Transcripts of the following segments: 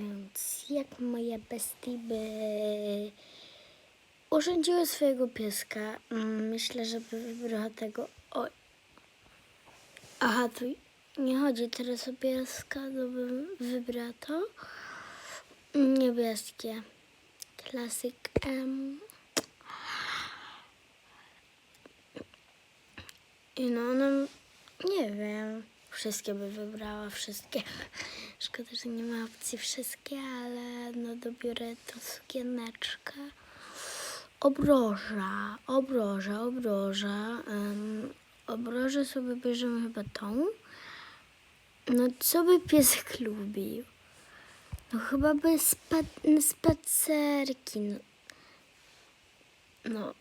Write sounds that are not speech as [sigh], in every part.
więc jak moje bestie by urządziły swojego pieska? Mm, Myślę, że by wybrała tego. Oj. Aha, tu nie chodzi teraz o pieska, to bym wybrała to. Niebieskie. Klasyk M. I no, no, nie wiem. Wszystkie by wybrała, wszystkie. [laughs] Szkoda, że nie ma opcji wszystkie, ale no dobiorę tą sukieneczkę. Obroża, obroża, obroża. Um, sobie bierzemy chyba tą. No co by piesek lubił? No chyba by spa na spacerki. No. no.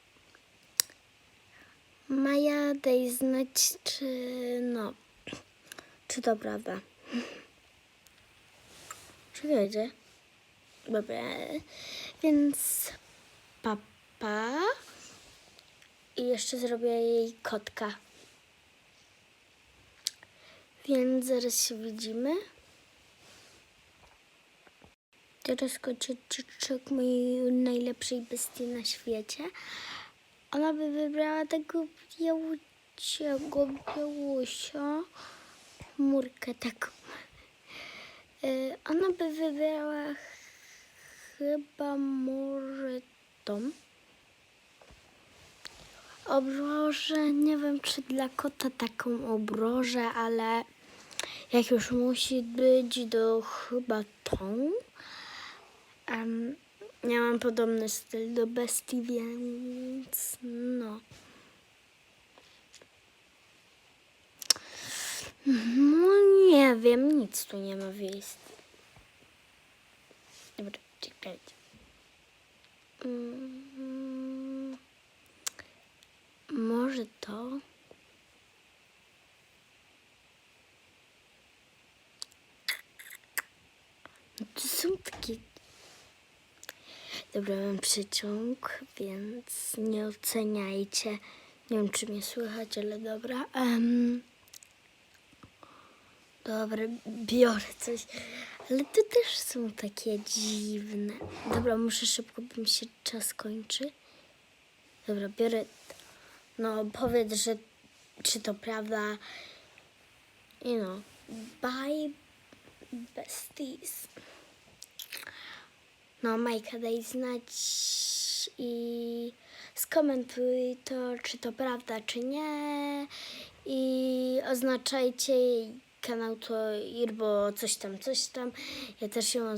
Maja, daj znać, czy no, czy to prawda. [laughs] Czy wiecie? Dobra, więc papa i jeszcze zrobię jej kotka. Więc zaraz się widzimy. Teraz kocieczek mojej najlepszej bestii na świecie. Ona by wybrała tego białuciego, białusia, chmurkę taką. Y, Ona by wybrała chyba może tą. Obrożę, nie wiem czy dla kota taką obrożę, ale jak już musi być, to chyba tą. Em, ja mam podobny styl do bestii, więc. No nie wiem, nic tu nie ma wieść. Dobra, czekajcie. Mm, może to? No to są takie Dobra, mam przyciąg, więc nie oceniajcie. Nie wiem, czy mnie słychać, ale dobra. Em, dobra, biorę coś. Ale to też są takie dziwne. Dobra, muszę szybko, bo mi się czas kończy. Dobra, biorę. No, powiedz, że czy to prawda. I no, bye besties. No, Majka, daj znać i skomentuj to, czy to prawda, czy nie. I oznaczajcie kanał to Irbo coś tam, coś tam. Ja też ją